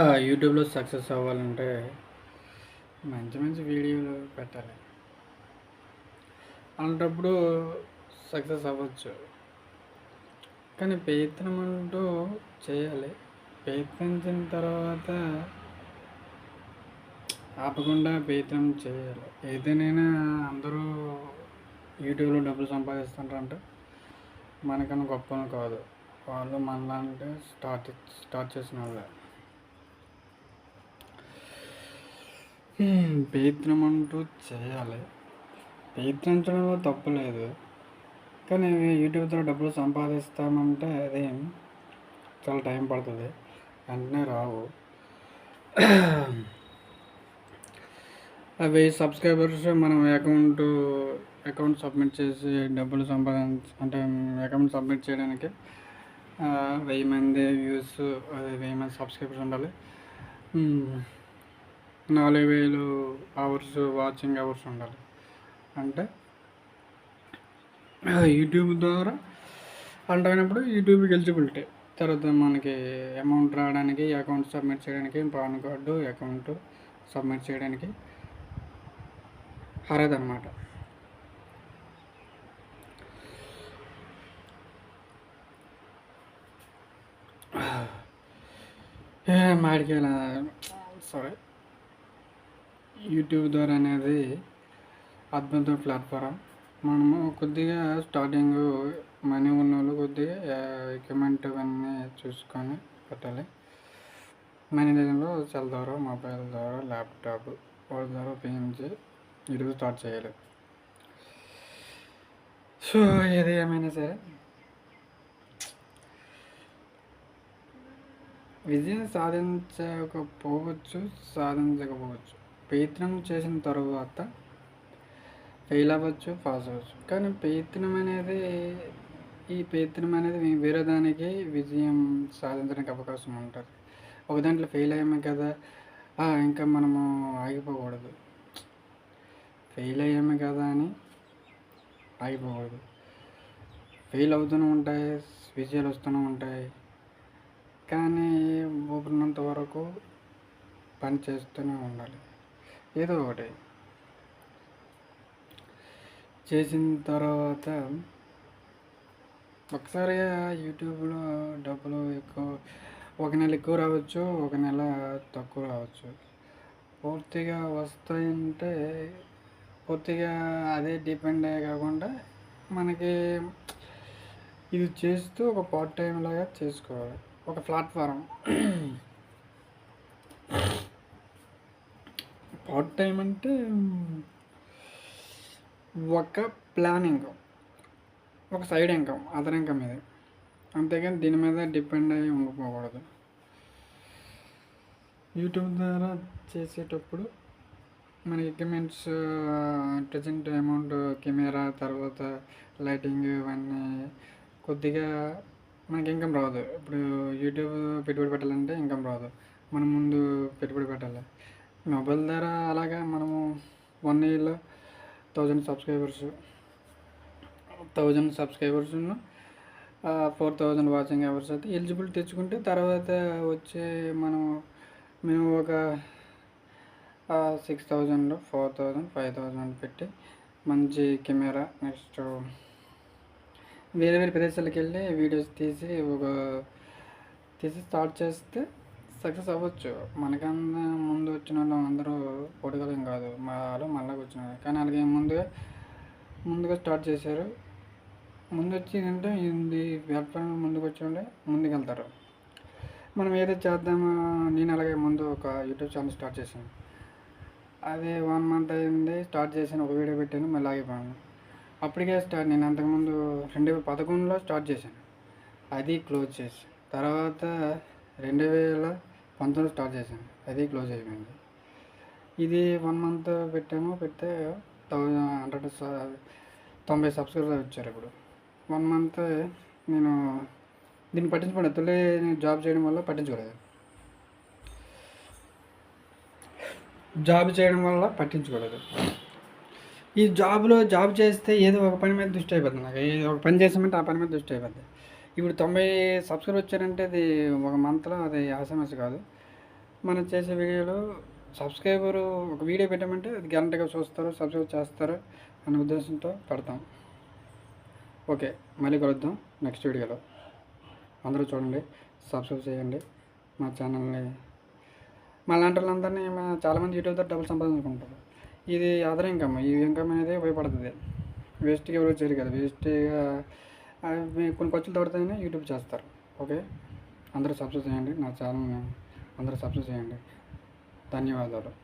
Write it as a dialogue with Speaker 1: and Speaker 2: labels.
Speaker 1: యూట్యూబ్లో సక్సెస్ అవ్వాలంటే మంచి మంచి వీడియోలు పెట్టాలి. అలాంటప్పుడు సక్సెస్ అవ్వచ్చు. కానీ ప్రయత్నం అంటూ చేయాలి. ప్రయత్నించిన తర్వాత ఆపకుండా ప్రయత్నం చేయాలి. ఏదైనా అందరూ యూట్యూబ్లో డబ్బులు సంపాదిస్తుంటారంటే మనకన్నా గొప్ప కాదు. వాళ్ళు మనలాంటి స్టార్ట్ స్టార్ట్ చేసిన వాళ్ళే. ప్రయత్నం అంటూ చేయాలి. ప్రయత్నించడంలో తప్పు లేదు. కానీ యూట్యూబ్ ద్వారా డబ్బులు సంపాదిస్తామంటే అది చాలా టైం పడుతుంది. వెంటనే రావు. అవి సబ్స్క్రైబర్స్ మనం అకౌంట్ అకౌంట్ సబ్మిట్ చేసి డబ్బులు సంపాదించ అంటే అకౌంట్ సబ్మిట్ చేయడానికి వెయ్యి మంది వ్యూస్ అదే వెయ్యి మంది సబ్స్క్రైబర్స్ ఉండాలి. నాలుగు వేలు అవర్స్ వాచింగ్ అవర్స్ ఉండాలి. అంటే యూట్యూబ్ ద్వారా అంటే అయినప్పుడు యూట్యూబ్కి ఎలిజిబిలిటీ. తర్వాత మనకి అమౌంట్ రావడానికి అకౌంట్ సబ్మిట్ చేయడానికి పాన్ కార్డు అకౌంట్ సబ్మిట్ చేయడానికి అర్హత అనమాట మాడికి సారీ యూట్యూబ్ ద్వారా అనేది అద్భుత ప్లాట్ఫారం. మనము కొద్దిగా స్టార్టింగ్ మనీ ఉన్న వాళ్ళు కొద్దిగా ఎక్విప్మెంట్ అవన్నీ చూసుకొని పెట్టాలి. మనీ లేదంలో సెల్ ద్వారా మొబైల్ ద్వారా ల్యాప్టాప్ వాళ్ళ ద్వారా ఉపయోగించి యూట్యూబ్ స్టార్ట్ చేయాలి. సో ఏది ఏమైనా సరే. విజయం సాధించకపోవచ్చు సాధించకపోవచ్చు. ప్రయత్నం చేసిన తర్వాత ఫెయిల్ అవ్వచ్చు పాస్ అవ్వచ్చు కానీ ప్రయత్నం అనేది ఈ ప్రయత్నం అనేది వేరే దానికి విజయం సాధించడానికి అవకాశం ఉంటుంది. ఒక దాంట్లో ఫెయిల్ అయ్యాము కదా ఇంకా మనము ఆగిపోకూడదు. ఫెయిల్ అయ్యాము కదా అని ఆగిపోకూడదు. ఫెయిల్ అవుతూనే ఉంటాయి విజయాలు వస్తూనే ఉంటాయి. కానీ ఊపిరినంత వరకు పని చేస్తూనే ఉండాలి. ఏదో ఒకటి. చేసిన తర్వాత ఒకసారిగా యూట్యూబ్లో డబ్బులు ఎక్కువ ఒక నెల ఎక్కువ రావచ్చు ఒక నెల తక్కువ రావచ్చు. పూర్తిగా వస్తాయంటే పూర్తిగా అదే డిపెండ్ అయ్యే కాకుండా మనకి ఇది చేస్తూ ఒక పార్ట్ టైం లాగా చేసుకోవాలి. ఒక ప్లాట్ఫారం. ఆడ్ టైం అంటే ఒక ప్లాన్ ప్లానింగ్ ఒక సైడ్ ఇన్కమ్ అదర్ ఇన్కమ్ ఇది. అంతేగాని దీని మీద డిపెండ్ అయ్యి ఉండిపోకూడదు. యూట్యూబ్ ద్వారా చేసేటప్పుడు మన ఎక్విప్మెంట్స్ ప్రజెంట్ అమౌంట్ కెమెరా తర్వాత లైటింగ్ ఇవన్నీ కొద్దిగా మనకి ఇన్కమ్ రాదు. ఇప్పుడు యూట్యూబ్ పెట్టుబడి పెట్టాలంటే ఇన్కమ్ రాదు. మనం ముందు పెట్టుబడి పెట్టాలి. మొబైల్ ద్వారా అలాగా మనము వన్ ఇయర్లో thousand subscribers thousand subscribers four thousand watching hours అయితే ఎలిజిబుల్ తెచ్చుకుంటే తర్వాత వచ్చే మనం మేము ఒక six thousand four thousand five thousand పెట్టి మంచి కెమెరా నెక్స్ట్ వేరే వేరే ప్రదేశాలకు వెళ్ళి వీడియోస్ తీసి ఒక తీసి స్టార్ట్ చేస్తే సక్సెస్ అవ్వచ్చు. మనకన్నా ముందు వచ్చిన వాళ్ళు అందరూ పొడగలం కాదు. మా వాళ్ళు మళ్ళీ వచ్చినారు కానీ అలాగే ముందుగా ముందుగా స్టార్ట్ చేశారు. ముందు వచ్చి ఏంటంటే ఇది వ్యాపారం ముందుకు వచ్చి ఉంటే ముందుకెళ్తారు. మనం ఏదో చేద్దామో నేను అలాగే ముందు ఒక యూట్యూబ్ ఛానల్ స్టార్ట్ చేశాను. అదే వన్ మంత్ అయింది స్టార్ట్ చేశాను ఒక వీడియో పెట్టాను మళ్ళీ ఆగిపోయాను అప్పటికే స్టార్ట్ నేను అంతకుముందు రెండు వేల పదకొండులో స్టార్ట్ చేశాను. అది క్లోజ్ చేసి. తర్వాత రెండు వేల పంతొమ్మిది స్టార్ట్ చేశాను అది క్లోజ్ అయిపోయింది. ఇది వన్ మంత్ పెట్టాము. పెడితే థౌజండ్ హండ్రెడ్ తొంభై సబ్స్క్రైబర్స్ వచ్చారు ఇప్పుడు. వన్ మంత్ నేను దీన్ని పట్టించుకోలేదు. తొలి నేను జాబ్ చేయడం వల్ల పట్టించుకోలేదు. జాబ్ చేయడం వల్ల పట్టించుకోలేదు. ఈ జాబ్లో జాబ్ చేస్తే ఏదో ఒక పని మీద దృష్టి అయిపోతుంది నాకు. ఏదో ఒక పని చేసామంటే ఆ పని మీద దృష్టి అయిపోతుంది ఇప్పుడు తొంభై సబ్స్క్రైబ్ వచ్చారంటే అది ఒక మంత్లో అది ఎస్ఎంఎస్ కాదు. మనం చేసే వీడియోలో సబ్స్క్రైబరు ఒక వీడియో పెట్టామంటే అది గ్యారంటీగా చూస్తారు సబ్స్క్రైబ్ చేస్తారు అనే ఉద్దేశంతో పెడతాం. ఓకే మళ్ళీ కలుద్దాం నెక్స్ట్ వీడియోలో. అందరూ చూడండి సబ్స్క్రైబ్ చేయండి. మా ఛానల్ని మా లాంటి వాళ్ళందరినీ మా చాలామంది యూట్యూబ్ ద్వారా డబ్బులు సంపాదించుకుంటారు. ఇది అదర్ ఇన్కమ్ ఈ ఇన్కమ్ అనేది ఉపయోగపడుతుంది. వేస్ట్గా ఎవరు చేయరు కదా. వేస్ట్గా అవి కొన్ని ఖర్చులు తోడుతాయని యూట్యూబ్ చేస్తారు. ఓకే? అందరూ సబ్స్క్రైబ్ చేయండి. నా ఛానల్ని అందరూ సబ్స్క్రైబ్ చేయండి. ధన్యవాదాలు.